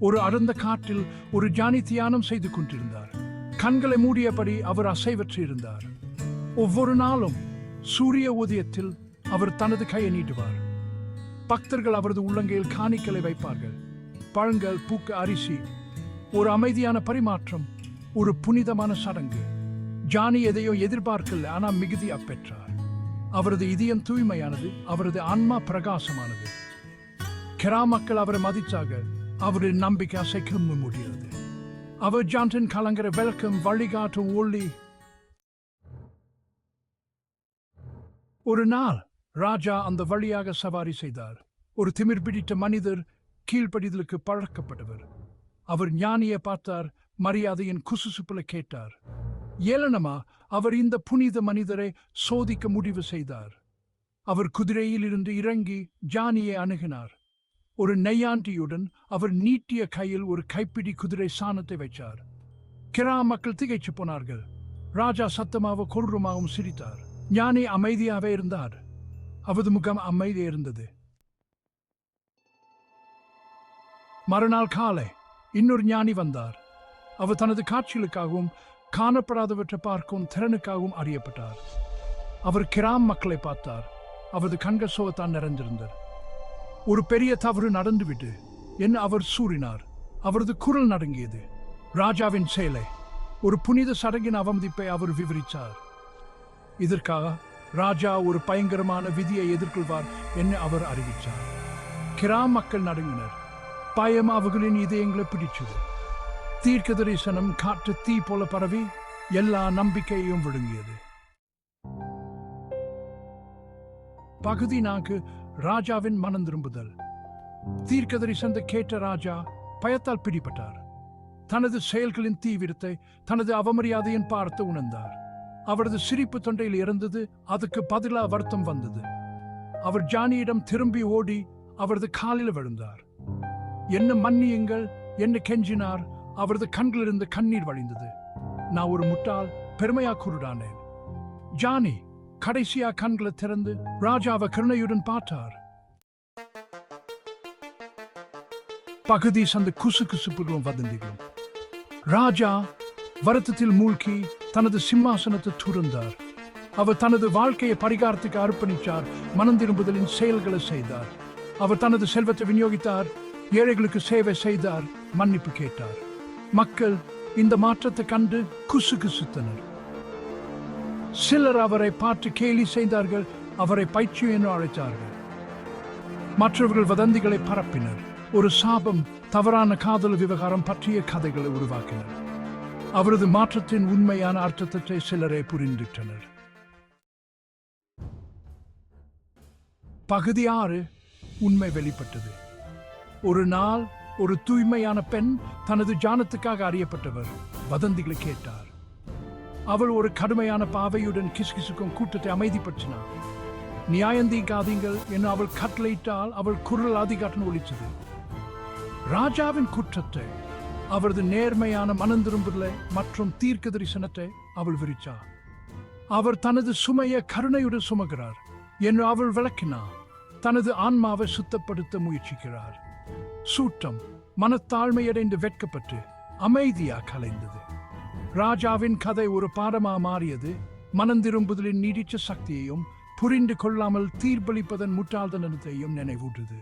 ஒரு அடர்ந்த காட்டில் ஒரு ஜானி தியானம் செய்து கொண்டிருந்தார். கண்களை மூடியபடி அவர் அசைவற்று இருந்தார் ஒவ்வொரு நாளும் சூரிய உதயத்தில் அவர் தனது கையை நீட்டுவார். பக்தர்கள் அவரது உள்ளங்கையில் காணிக்கலை வைப்பார்கள். பழங்கள் பூக்க அரிசி ஒரு அமைதியான பரிமாற்றம் ஒரு புனிதமான சடங்கு. ஜானி எதையோ எதிர்பார்க்கல ஆனால் மிகுதி அப்பெற்றார். அவரது இதயம் தூய்மையானது அவரது ஆன்மா பிரகாசமானது. கெரா மக்கள் அவரை மதித்தார்கள். அவரது நம்பிக்கை அசைக்க முடியாது அவர் ஜான்டன் கலங்கர விளக்கம் வழிகாட்டும் ஒளி. ஒரு நாள் ராஜா அந்த வழியாக சவாரி செய்தார். ஒரு திமிர் பிடித்த மனிதர் கீழ்ப்படிதலுக்கு பழக்கப்பட்டவர். அவர் ஞானியை பார்த்தார் மரியாதையின் குசுசுப்புல கேட்டார். ஏளனமா அவர் இந்த புனித மனிதரை சோதிக்க முடிவு செய்தார். அவர் குதிரையில் இருந்து இறங்கி ஜானியை அணுகினார். ஒரு நெய்யாண்டியுடன் அவர் நீட்டிய கையில் ஒரு கைப்பிடி குதிரை சாணத்தை வைச்சார். கிரா மக்கள் திகைச்சு போனார்கள். ராஜா சத்தமாக கொடூரமாகவும் சிரித்தார். ஞானி அமைதியாகவே இருந்தார். அவரது முகம் அமைதியாக இருந்தது. மறுநாள் காலை இன்னொரு ஞானி வந்தார். அவர் தனது காட்சிகளுக்காகவும் காணப்படாதவற்றை பார்க்கும் திறனுக்காகவும் அறியப்பட்டார். அவர் கிராம் மக்களை பார்த்தார். அவரது கண்கள் சோகத்தான் நிறைந்திருந்தார் ஒரு பெரிய தவறு நடந்துவிட்டு என் அவர் சூறினார். அவரது குரல் நடுங்கியது. ராஜாவின் செயலை ஒரு புனித சடங்கின் அவமதிப்பை அவர் விவரித்தார். இதற்காக ராஜா ஒரு பயங்கரமான விதியை எதிர்கொள்வார் என்று அவர் அறிவித்தார். கிராம மக்கள் நடுங்கினர். பயம் அவர்களின் இதயங்களை பிடிச்சது தீர்க்க தரிசனம் காற்று தீ போல பரவி எல்லா நம்பிக்கையையும் விழுங்கியது. பகுதி நான்கு ராஜாவின் மனம் திரும்புதல். தீர்க்க தரிசனத்தை கேட்ட ராஜா பயத்தால் பிடிபட்டார். தனது செயல்களின் தீவிரத்தை தனது அவமரியாதையின் பார்த்து உணர்ந்தார். அவரது சிரிப்பு தொண்டையில் இருந்தது அதுக்கு பதிலா வருத்தம் வந்தது. அவர் ஜானியிடம் திரும்பி ஓடி அவரது காலில் விழுந்தார். என்ன மன்னியுங்கள் என்ன கெஞ்சினார். அவரது கண்களிலிருந்து கண்ணீர் வழிந்தது. நான் ஒரு முட்டாள் பெருமையா குருடானேன். ஜானி கடைசியா கண்களை திறந்து ராஜாவை கருணையுடன் பார்த்தார். பகுதி சந்த குசு குசுப்புகளும் வதந்திகளும். ராஜா வருத்தத்தில் மூழ்கி தனது சிம்மாசனத்தை துறந்தார். அவர் தனது வாழ்க்கையை பரிகாரத்துக்கு அர்ப்பணித்தார் மனம் திரும்புதலின் செயல்களை செய்தார். அவர் தனது செல்வத்தை விநியோகித்தார். ஏழைகளுக்கு சேவை செய்தார். மன்னிப்பு கேட்டார். மக்கள் இந்த மாற்றத்தை கண்டு குசு குசுத்தனர். சிலர் அவரை பார்த்து கேலி செய்தார்கள் அவரை பைத்தியம் என்று அழைத்தார்கள். மற்றவர்கள் வதந்திகளை பரப்பினர். ஒரு சாபம் தவறான காதல் விவகாரம் பற்றிய கதைகளை உருவாக்கினர். அவரது மாற்றத்தின் உண்மையான அர்த்தத்தை சிலரே புரிந்துட்டனர் பகுதி ஆறு உண்மை வெளிப்பட்டது. ஒரு நாள் ஒரு தூய்மையான பெண் தனது ஜானத்துக்காக அறியப்பட்டவர் வதந்திகளை கேட்டார். அவள் ஒரு கடுமையான பாவையுடன் கிசுகிசுக்கும் கூட்டத்தை அமைதிப்படுத்தினாள். நியாயந்தீகாதீங்கள் என்று அவள் கட்டளையிட்டால் அவள் குரல் அதிகாட்டன் ஒழித்தது ராஜாவின் குற்றத்தை அவரது நேர்மையான மனந்திரும்புதலை மற்றும் தீர்க்க தரிசனத்தை அவள் விரித்தார் அவர் தனது சுமையை கருணையுடன் சுமகிறார் என்று அவள் விளக்கினார் தனது ஆன்மாவை சுத்தப்படுத்த முயற்சிக்கிறார். சூட்டம் மனத்தாழ்மையடைந்து வெட்கப்பட்டு அமைதியாக கலைந்தது ராஜாவின் கதை ஒரு பாடமா மாறியது. மனந்திரும்புதலின் நீடிச்ச சக்தியையும் புரிந்து கொள்ளாமல் தீர்ப்பளிப்பதன் முட்டாள்தனத்தையும் நினைவூட்டுது.